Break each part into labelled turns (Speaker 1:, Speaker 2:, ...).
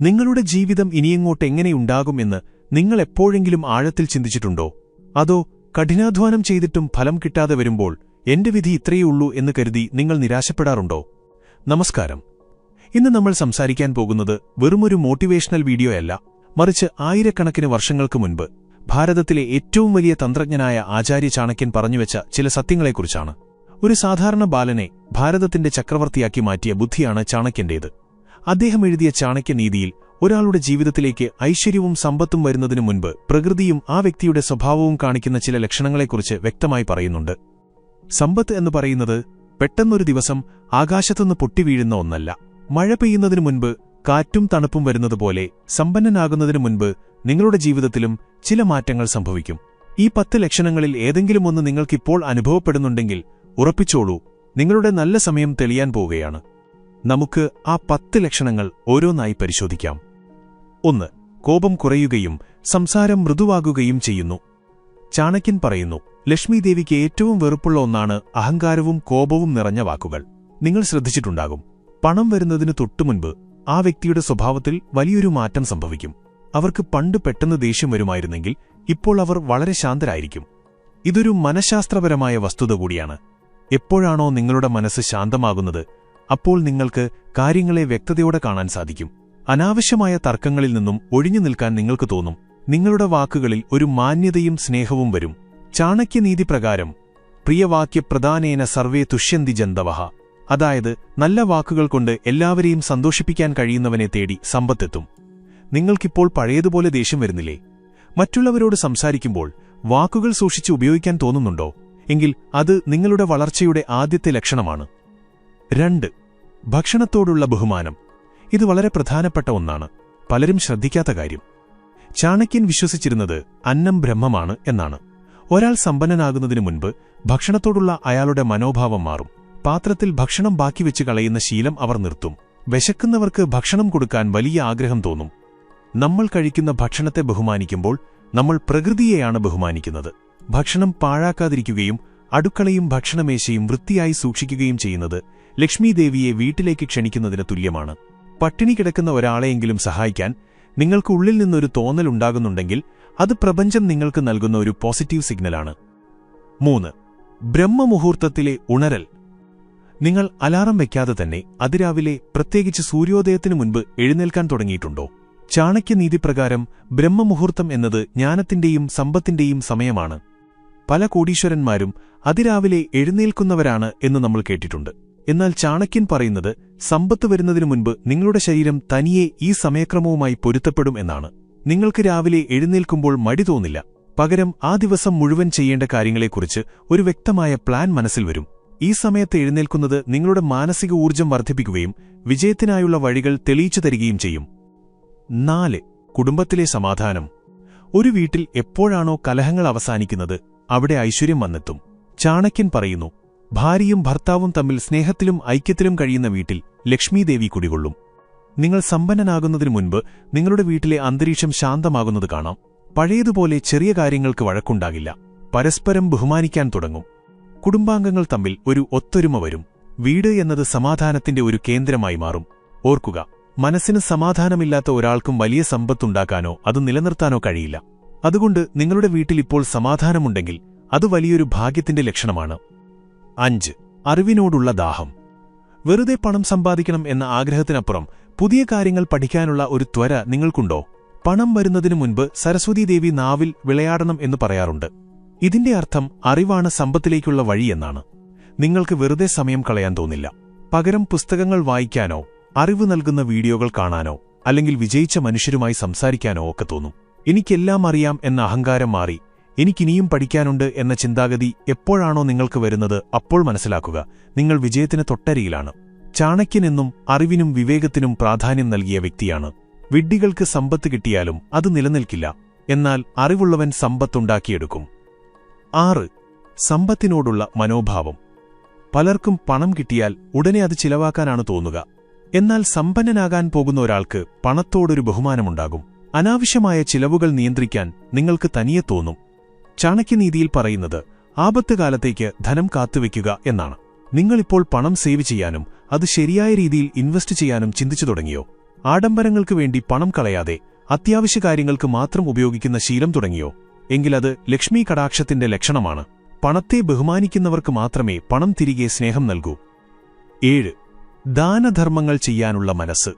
Speaker 1: നിങ്ങളുടെ ജീവിതം ഇനിയെങ്ങോട്ട് എങ്ങനെയുണ്ടാകും എന്ന് നിങ്ങൾ എപ്പോഴെങ്കിലും ആഴത്തിൽ ചിന്തിച്ചിട്ടുണ്ടോ? അതോ കഠിനാധ്വാനം ചെയ്തിട്ടും ഫലം കിട്ടാതെ വരുമ്പോൾ എന്റെ വിധി ഇത്രയേ ഉള്ളൂ എന്ന് കരുതി നിങ്ങൾ നിരാശപ്പെടാറുണ്ടോ? നമസ്കാരം. ഇന്ന് നമ്മൾ സംസാരിക്കാൻ പോകുന്നത് വെറുമൊരു മോട്ടിവേഷണൽ വീഡിയോയല്ല മറിച്ച് ആയിരക്കണക്കിന് വർഷങ്ങൾക്ക് മുൻപ് ഭാരതത്തിലെ ഏറ്റവും വലിയ തന്ത്രജ്ഞനായ ആചാര്യ ചാണക്യൻ പറഞ്ഞുവെച്ച ചില സത്യങ്ങളെക്കുറിച്ചാണ്. ഒരു സാധാരണ ബാലനെ ഭാരതത്തിന്റെ ചക്രവർത്തിയാക്കി മാറ്റിയ ബുദ്ധിയാണ് ചാണക്യന്റേത്. അദ്ദേഹം എഴുതിയ ചാണക്യനീതിയിൽ ഒരാളുടെ ജീവിതത്തിലേക്ക് ഐശ്വര്യവും സമ്പത്തും വരുന്നതിനു മുൻപ് പ്രകൃതിയും ആ വ്യക്തിയുടെ സ്വഭാവവും കാണിക്കുന്ന ചില ലക്ഷണങ്ങളെക്കുറിച്ച് വ്യക്തമായി പറയുന്നുണ്ട്. സമ്പത്ത് എന്ന് പറയുന്നത് പെട്ടെന്നൊരു ദിവസം ആകാശത്തുനിന്ന് പൊട്ടിവീഴുന്ന ഒന്നല്ല. മഴ പെയ്യുന്നതിനു മുൻപ് കാറ്റും തണുപ്പും വരുന്നതുപോലെ സമ്പന്നനാകുന്നതിനു മുൻപ് നിങ്ങളുടെ ജീവിതത്തിലും ചില മാറ്റങ്ങൾ സംഭവിക്കും. ഈ പത്ത് ലക്ഷണങ്ങളിൽ ഏതെങ്കിലും ഒന്ന് നിങ്ങൾക്കിപ്പോൾ അനുഭവപ്പെടുന്നുണ്ടെങ്കിൽ ഉറപ്പിച്ചോളൂ നിങ്ങളുടെ നല്ല സമയം തെളിയാൻ പോവുകയാണ്. നമുക്ക് ആ പത്ത് ലക്ഷണങ്ങൾ ഓരോന്നായി പരിശോധിക്കാം. ഒന്ന് കോപം കുറയുകയും സംസാരം മൃദുവാകുകയും ചെയ്യുന്നു. ചാണക്യൻ പറയുന്നു ലക്ഷ്മി ദേവിക്ക് ഏറ്റവും വെറുപ്പുള്ള ഒന്നാണ് അഹങ്കാരവും കോപവും നിറഞ്ഞ വാക്കുകൾ. നിങ്ങൾ ശ്രദ്ധിച്ചിട്ടുണ്ടാകും. പണം വരുന്നതിന് തൊട്ടുമുൻപ് ആ വ്യക്തിയുടെ സ്വഭാവത്തിൽ വലിയൊരു മാറ്റം സംഭവിക്കും. അവർക്ക് പണ്ട് പെട്ടെന്ന് ദേഷ്യം വരുമായിരുന്നെങ്കിൽ ഇപ്പോൾ അവർ വളരെ ശാന്തരായിരിക്കും. ഇതൊരു മനഃശാസ്ത്രപരമായ വസ്തുത കൂടിയാണ്. എപ്പോഴാണോ നിങ്ങളുടെ മനസ്സ് ശാന്തമാകുന്നത് അപ്പോൾ നിങ്ങൾക്ക് കാര്യങ്ങളെ വ്യക്തതയോടെ കാണാൻ സാധിക്കും. അനാവശ്യമായ തർക്കങ്ങളിൽ നിന്നും ഒഴിഞ്ഞു നിൽക്കാൻ നിങ്ങൾക്ക് തോന്നും. നിങ്ങളുടെ വാക്കുകളിൽ ഒരു മാന്യതയും സ്നേഹവും വരും. ചാണക്യനീതി പ്രകാരം പ്രിയവാക്യപ്രധാനേന സർവേ തുഷ്യന്തി ജന്തവഹ. അതായത് നല്ല വാക്കുകൾ കൊണ്ട് എല്ലാവരെയും സന്തോഷിപ്പിക്കാൻ കഴിയുന്നവനെ തേടി സമ്പത്തെത്തും. നിങ്ങൾക്കിപ്പോൾ പഴയതുപോലെ ദേഷ്യം വരുന്നില്ലേ? മറ്റുള്ളവരോട് സംസാരിക്കുമ്പോൾ വാക്കുകൾ സൂക്ഷിച്ച് ഉപയോഗിക്കാൻ തോന്നുന്നുണ്ടോ? എങ്കിൽ അത് നിങ്ങളുടെ വളർച്ചയുടെ ആദ്യത്തെ ലക്ഷണമാണ്. രണ്ട്. ഭക്ഷണത്തോടുള്ള ബഹുമാനം. ഇത് വളരെ പ്രധാനപ്പെട്ട ഒന്നാണ്. പലരും ശ്രദ്ധിക്കാത്ത കാര്യം. ചാണക്യൻ വിശ്വസിച്ചിരുന്നത് അന്നം ബ്രഹ്മമാണ് എന്നാണ്. ഒരാൾ സമ്പന്നനാകുന്നതിനു മുൻപ് ഭക്ഷണത്തോടുള്ള അയാളുടെ മനോഭാവം മാറും. പാത്രത്തിൽ ഭക്ഷണം ബാക്കി വെച്ച് കളയുന്ന ശീലം അവർ നിർത്തും. വിശക്കുന്നവർക്ക് ഭക്ഷണം കൊടുക്കാൻ വലിയ ആഗ്രഹം തോന്നും. നമ്മൾ കഴിക്കുന്ന ഭക്ഷണത്തെ ബഹുമാനിക്കുമ്പോൾ നമ്മൾ പ്രകൃതിയെയാണ് ബഹുമാനിക്കുന്നത്. ഭക്ഷണം പാഴാക്കാതിരിക്കുകയും അടുക്കളയും ഭക്ഷണമേശയും വൃത്തിയായി സൂക്ഷിക്കുകയും ചെയ്യുന്നത് ലക്ഷ്മീദേവിയെ വീട്ടിലേക്ക് ക്ഷണിക്കുന്നതിന് തുല്യമാണ്. പട്ടിണി കിടക്കുന്ന ഒരാളെയെങ്കിലും സഹായിക്കാൻ നിങ്ങൾക്ക് ഉള്ളിൽ നിന്നൊരു തോന്നലുണ്ടാകുന്നുണ്ടെങ്കിൽ അത് പ്രപഞ്ചം നിങ്ങൾക്ക് നൽകുന്ന ഒരു പോസിറ്റീവ് സിഗ്നലാണ്. മൂന്ന് ബ്രഹ്മമുഹൂർത്തത്തിലെ ഉണരൽ. നിങ്ങൾ അലാറം വയ്ക്കാതെ തന്നെ അതിരാവിലെ പ്രത്യേകിച്ച് സൂര്യോദയത്തിനു മുൻപ് എഴുന്നേൽക്കാൻ തുടങ്ങിയിട്ടുണ്ടോ? ചാണക്യനീതിപ്രകാരം ബ്രഹ്മമുഹൂർത്തം എന്നത് ജ്ഞാനത്തിന്റെയും സമ്പത്തിന്റെയും സമയമാണ്. പല കോടീശ്വരന്മാരും അതിരാവിലെ എഴുന്നേൽക്കുന്നവരാണ് എന്ന് നമ്മൾ കേട്ടിട്ടുണ്ട്. എന്നാൽ ചാണക്യൻ പറയുന്നത് സമ്പത്ത് വരുന്നതിനു മുൻപ് നിങ്ങളുടെ ശരീരം തനിയെ ഈ സമയക്രമവുമായി പൊരുത്തപ്പെടും എന്നാണ്. നിങ്ങൾക്ക് രാവിലെ എഴുന്നേൽക്കുമ്പോൾ മടി തോന്നില്ല. പകരം ആ ദിവസം മുഴുവൻ ചെയ്യേണ്ട കാര്യങ്ങളെക്കുറിച്ച് ഒരു വ്യക്തമായ പ്ലാൻ മനസ്സിൽ വരും. ഈ സമയത്ത് എഴുന്നേൽക്കുന്നത് നിങ്ങളുടെ മാനസിക ഊർജം വർദ്ധിപ്പിക്കുകയും വിജയത്തിനായുള്ള വഴികൾ തെളിയിച്ചു തരികയും ചെയ്യും. നാല്. കുടുംബത്തിലെ സമാധാനം. ഒരു വീട്ടിൽ എപ്പോഴാണോ കലഹങ്ങൾ അവസാനിക്കുന്നത് അവിടെ ഐശ്വര്യം വന്നെത്തും. ചാണക്യൻ പറയുന്നു ഭാര്യയും ഭർത്താവും തമ്മിൽ സ്നേഹത്തിലും ഐക്യത്തിലും കഴിയുന്ന വീട്ടിൽ ലക്ഷ്മീദേവി കുടികൊള്ളും. നിങ്ങൾ സമ്പന്നനാകുന്നതിനു മുൻപ് നിങ്ങളുടെ വീട്ടിലെ അന്തരീക്ഷം ശാന്തമാകുന്നത് കാണാം. പഴയതുപോലെ ചെറിയ കാര്യങ്ങൾക്ക് വഴക്കുണ്ടാകില്ല. പരസ്പരം ബഹുമാനിക്കാൻ തുടങ്ങും. കുടുംബാംഗങ്ങൾ തമ്മിൽ ഒരു ഒത്തൊരുമ വരും. വീട് എന്നത് സമാധാനത്തിന്റെ ഒരു കേന്ദ്രമായി മാറും. ഓർക്കുക മനസ്സിന് സമാധാനമില്ലാത്ത ഒരാൾക്കും വലിയ സമ്പത്തുണ്ടാക്കാനോ അത് നിലനിർത്താനോ കഴിയില്ല. അതുകൊണ്ട് നിങ്ങളുടെ വീട്ടിൽ ഇപ്പോൾ സമാധാനമുണ്ടെങ്കിൽ അത് വലിയൊരു ഭാഗ്യത്തിന്റെ ലക്ഷണമാണ്. അഞ്ച്. അറിവിനോടുള്ള ദാഹം. വെറുതെ പണം സമ്പാദിക്കണം എന്ന ആഗ്രഹത്തിനപ്പുറം പുതിയ കാര്യങ്ങൾ പഠിക്കാനുള്ള ഒരു ത്വര നിങ്ങൾക്കുണ്ടോ? പണം വരുന്നതിനു മുൻപ് സരസ്വതീദേവി നാവിൽ വിളയാടണം എന്ന് പറയാറുണ്ട്. ഇതിന്റെ അർത്ഥം അറിവാണ് സമ്പത്തിലേക്കുള്ള വഴിയെന്നാണ് നിങ്ങൾക്ക് വെറുതെ സമയം കളയാൻ തോന്നില്ല. പകരം പുസ്തകങ്ങൾ വായിക്കാനോ അറിവ് നൽകുന്ന വീഡിയോകൾ കാണാനോ അല്ലെങ്കിൽ വിജയിച്ച മനുഷ്യരുമായി സംസാരിക്കാനോ ഒക്കെ തോന്നും. എനിക്കെല്ലാം അറിയാം എന്ന അഹങ്കാരം മാറി എനിക്കിനിയും പഠിക്കാനുണ്ട് എന്ന ചിന്താഗതി എപ്പോഴാണോ നിങ്ങൾക്ക് വരുന്നത് അപ്പോൾ മനസ്സിലാക്കുക. നിങ്ങൾ വിജയത്തിന് തൊട്ടരിയിലാണ് ചാണക്യനെന്നും അറിവിനും വിവേകത്തിനും പ്രാധാന്യം നൽകിയ വ്യക്തിയാണ്. വിഡ്ഢികൾക്ക് സമ്പത്ത് കിട്ടിയാലും അത് നിലനിൽക്കില്ല. എന്നാൽ അറിവുള്ളവൻ സമ്പത്തുണ്ടാക്കിയെടുക്കും. ആറ്. സമ്പത്തിനോടുള്ള മനോഭാവം. പലർക്കും പണം കിട്ടിയാൽ ഉടനെ അത് ചിലവാക്കാനാണ് തോന്നുക. എന്നാൽ സമ്പന്നനാകാൻ പോകുന്ന ഒരാൾക്ക് പണത്തോടൊരു ബഹുമാനമുണ്ടാകും. അനാവശ്യമായ ചിലവുകൾ നിയന്ത്രിക്കാൻ നിങ്ങൾക്ക് തനിയെ തോന്നും. ചാണക്യനീതിയിൽ പറയുന്നത് ആപത്ത് കാലത്തേക്ക് ധനം കാത്തുവെക്കുക എന്നാണ്. നിങ്ങളിപ്പോൾ പണം സേവ് ചെയ്യാനും അത് ശരിയായ രീതിയിൽ ഇൻവെസ്റ്റ് ചെയ്യാനും ചിന്തിച്ചു തുടങ്ങിയോ? ആഡംബരങ്ങൾക്ക് വേണ്ടി പണം കളയാതെ അത്യാവശ്യ കാര്യങ്ങൾക്ക് മാത്രം ഉപയോഗിക്കുന്ന ശീലം തുടങ്ങിയോ? എങ്കിലത് ലക്ഷ്മി കടാക്ഷത്തിന്റെ ലക്ഷണമാണ്. പണത്തെ ബഹുമാനിക്കുന്നവർക്ക് മാത്രമേ പണം തിരികെ സ്നേഹം നൽകൂ. ഏഴ്. ദാനധർമ്മങ്ങൾ ചെയ്യാനുള്ള മനസ്സ്.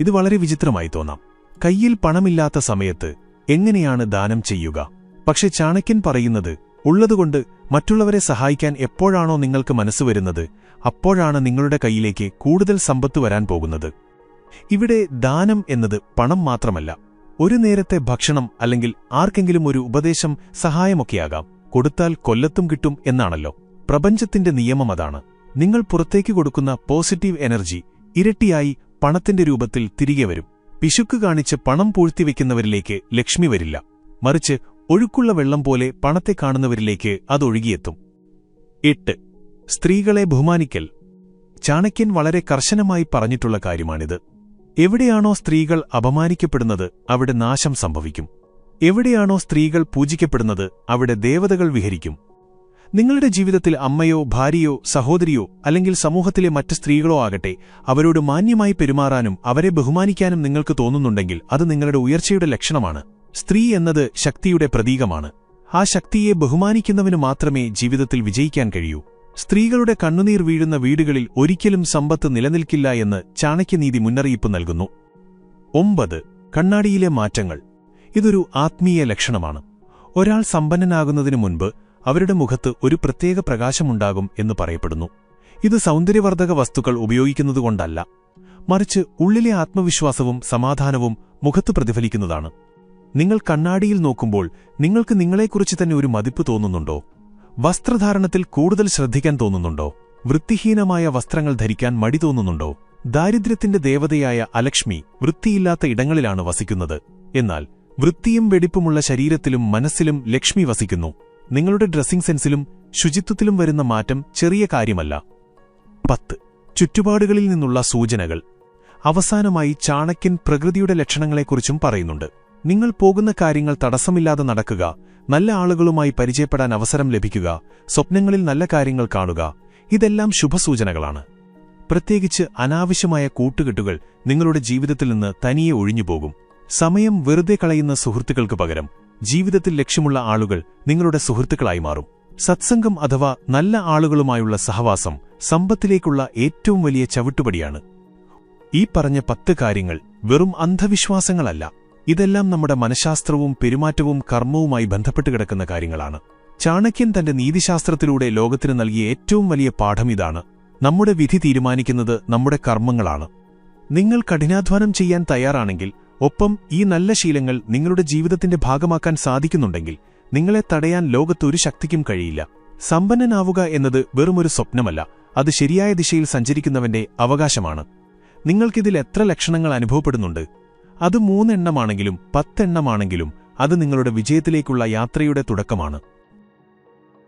Speaker 1: ഇത് വളരെ വിചിത്രമായി തോന്നാം. കയ്യിൽ പണമില്ലാത്ത സമയത്ത് എങ്ങനെയാണ് ദാനം ചെയ്യുക? പക്ഷെ ചാണക്യൻ പറയുന്നത് ഉള്ളതുകൊണ്ട് മറ്റുള്ളവരെ സഹായിക്കാൻ എപ്പോഴാണോ നിങ്ങൾക്ക് മനസ്സ് വരുന്നത് അപ്പോഴാണ് നിങ്ങളുടെ കയ്യിലേക്ക് കൂടുതൽ സമ്പത്ത് വരാൻ പോകുന്നത്. ഇവിടെ ദാനം എന്നത് പണം മാത്രമല്ല ഒരു നേരത്തെ ഭക്ഷണം അല്ലെങ്കിൽ ആർക്കെങ്കിലും ഒരു ഉപദേശം സഹായമൊക്കെയാകാം. കൊടുത്താൽ കൊല്ലത്തും കിട്ടും എന്നാണല്ലോ. പ്രപഞ്ചത്തിന്റെ നിയമം അതാണ്. നിങ്ങൾ പുറത്തേക്ക് കൊടുക്കുന്ന പോസിറ്റീവ് എനർജി ഇരട്ടിയായി പണത്തിന്റെ രൂപത്തിൽ തിരികെ വരും. പിശുക്ക് കാണിച്ച് പണം പൂഴ്ത്തിവെക്കുന്നവരിലേക്ക് ലക്ഷ്മി വരില്ല. മറിച്ച് ഒഴുക്കുള്ള വെള്ളം പോലെ പണത്തെ കാണുന്നവരിലേക്ക് അതൊഴുകിയെത്തും എട്ട്. സ്ത്രീകളെ ബഹുമാനിക്കൽ. ചാണക്യൻ വളരെ കർശനമായി പറഞ്ഞിട്ടുള്ള കാര്യമാണിത്. എവിടെയാണോ സ്ത്രീകൾ അപമാനിക്കപ്പെടുന്നത് അവിടെ നാശം സംഭവിക്കും. എവിടെയാണോ സ്ത്രീകൾ പൂജിക്കപ്പെടുന്നത് അവിടെ ദേവതകൾ വിഹരിക്കും. നിങ്ങളുടെ ജീവിതത്തിൽ അമ്മയോ ഭാര്യയോ സഹോദരിയോ അല്ലെങ്കിൽ സമൂഹത്തിലെ മറ്റ് സ്ത്രീകളോ ആകട്ടെ അവരോട് മാന്യമായി പെരുമാറാനും അവരെ ബഹുമാനിക്കാനും നിങ്ങൾക്ക് തോന്നുന്നുണ്ടെങ്കിൽ അത് നിങ്ങളുടെ ഉയർച്ചയുടെ ലക്ഷണമാണ്. സ്ത്രീ എന്നത് ശക്തിയുടെ പ്രതീകമാണ്. ആ ശക്തിയെ ബഹുമാനിക്കുന്നവന് മാത്രമേ ജീവിതത്തിൽ വിജയിക്കാൻ കഴിയൂ. സ്ത്രീകളുടെ കണ്ണുനീർ വീഴുന്ന വീടുകളിൽ ഒരിക്കലും സമ്പത്ത് നിലനിൽക്കില്ല എന്ന് ചാണക്യനീതി മുന്നറിയിപ്പ് നൽകുന്നു. ഒമ്പത് കണ്ണാടിയിലെ മാറ്റങ്ങൾ. ഇതൊരു ആത്മീയ ലക്ഷണമാണ്. ഒരാൾ സമ്പന്നനാകുന്നതിനു മുൻപ് അവരുടെ മുഖത്ത് ഒരു പ്രത്യേക പ്രകാശമുണ്ടാകും എന്ന് പറയപ്പെടുന്നു. ഇത് സൗന്ദര്യവർദ്ധക വസ്തുക്കൾ ഉപയോഗിക്കുന്നതുകൊണ്ടല്ല. മറിച്ച് ഉള്ളിലെ ആത്മവിശ്വാസവും സമാധാനവും മുഖത്ത് പ്രതിഫലിക്കുന്നതാണ്. നിങ്ങൾ കണ്ണാടിയിൽ നോക്കുമ്പോൾ നിങ്ങൾക്ക് നിങ്ങളെക്കുറിച്ച് തന്നെ ഒരു മതിപ്പ് തോന്നുന്നുണ്ടോ? വസ്ത്രധാരണത്തിൽ കൂടുതൽ ശ്രദ്ധിക്കാൻ തോന്നുന്നുണ്ടോ? വൃത്തിഹീനമായ വസ്ത്രങ്ങൾ ധരിക്കാൻ മടി തോന്നുന്നുണ്ടോ? ദാരിദ്ര്യത്തിന്റെ ദേവതയായ അലക്ഷ്മി വൃത്തിയില്ലാത്ത ഇടങ്ങളിലാണ് വസിക്കുന്നത്. എന്നാൽ വൃത്തിയും വെടിപ്പുമുള്ള ശരീരത്തിലും മനസ്സിലും ലക്ഷ്മി വസിക്കുന്നു. നിങ്ങളുടെ ഡ്രസ്സിംഗ് സെൻസിലും ശുചിത്വത്തിലും വരുന്ന മാറ്റം ചെറിയ കാര്യമല്ല. പത്ത്. ചുറ്റുപാടുകളിൽ നിന്നുള്ള സൂചനകൾ. അവസാനമായി ചാണക്യൻ പ്രകൃതിയുടെ ലക്ഷണങ്ങളെക്കുറിച്ചും പറയുന്നുണ്ട്. നിങ്ങൾ പോകുന്ന കാര്യങ്ങൾ തടസ്സമില്ലാതെ നടക്കുക. നല്ല ആളുകളുമായി പരിചയപ്പെടാൻ അവസരം ലഭിക്കുക. സ്വപ്നങ്ങളിൽ നല്ല കാര്യങ്ങൾ കാണുക. ഇതെല്ലാം ശുഭസൂചനകളാണ്. പ്രത്യേകിച്ച് അനാവശ്യമായ കൂട്ടുകെട്ടുകൾ നിങ്ങളുടെ ജീവിതത്തിൽ നിന്ന് തനിയെ ഒഴിഞ്ഞുപോകും സമയം വെറുതെ കളയുന്ന സുഹൃത്തുക്കൾക്ക് പകരം ജീവിതത്തിൽ ലക്ഷ്യമുള്ള ആളുകൾ നിങ്ങളുടെ സുഹൃത്തുക്കളായി മാറും. സത്സംഗം അഥവാ നല്ല ആളുകളുമായുള്ള സഹവാസം സമ്പത്തിലേക്കുള്ള ഏറ്റവും വലിയ ചവിട്ടുപടിയാണ്. ഈ പറഞ്ഞ പത്ത് കാര്യങ്ങൾ വെറും അന്ധവിശ്വാസങ്ങളല്ല. ഇതെല്ലാം നമ്മുടെ മനഃശാസ്ത്രവും പെരുമാറ്റവും കർമ്മവുമായി ബന്ധപ്പെട്ട് കിടക്കുന്ന കാര്യങ്ങളാണ്. ചാണക്യൻ തന്റെ നീതിശാസ്ത്രത്തിലൂടെ ലോകത്തിന് നൽകിയ ഏറ്റവും വലിയ പാഠം ഇതാണ്. നമ്മുടെ വിധി തീരുമാനിക്കുന്നത് നമ്മുടെ കർമ്മങ്ങളാണ്. നിങ്ങൾ കഠിനാധ്വാനം ചെയ്യാൻ തയ്യാറാണെങ്കിൽ ഒപ്പം ഈ നല്ല ശീലങ്ങൾ നിങ്ങളുടെ ജീവിതത്തിന്റെ ഭാഗമാക്കാൻ സാധിക്കുന്നുണ്ടെങ്കിൽ നിങ്ങളെ തടയാൻ ലോകത്തൊരു ശക്തിക്കും കഴിയില്ല. സമ്പന്നനാവുക എന്നത് വെറുമൊരു സ്വപ്നമല്ല അത് ശരിയായ ദിശയിൽ സഞ്ചരിക്കുന്നവന്റെ അവകാശമാണ്. നിങ്ങൾക്കിതിൽ എത്ര ലക്ഷണങ്ങൾ അനുഭവപ്പെടുന്നുണ്ട്? അത് മൂന്നെണ്ണമാണെങ്കിലും പത്തെണ്ണമാണെങ്കിലും അത് നിങ്ങളുടെ വിജയത്തിലേക്കുള്ള യാത്രയുടെ തുടക്കമാണ്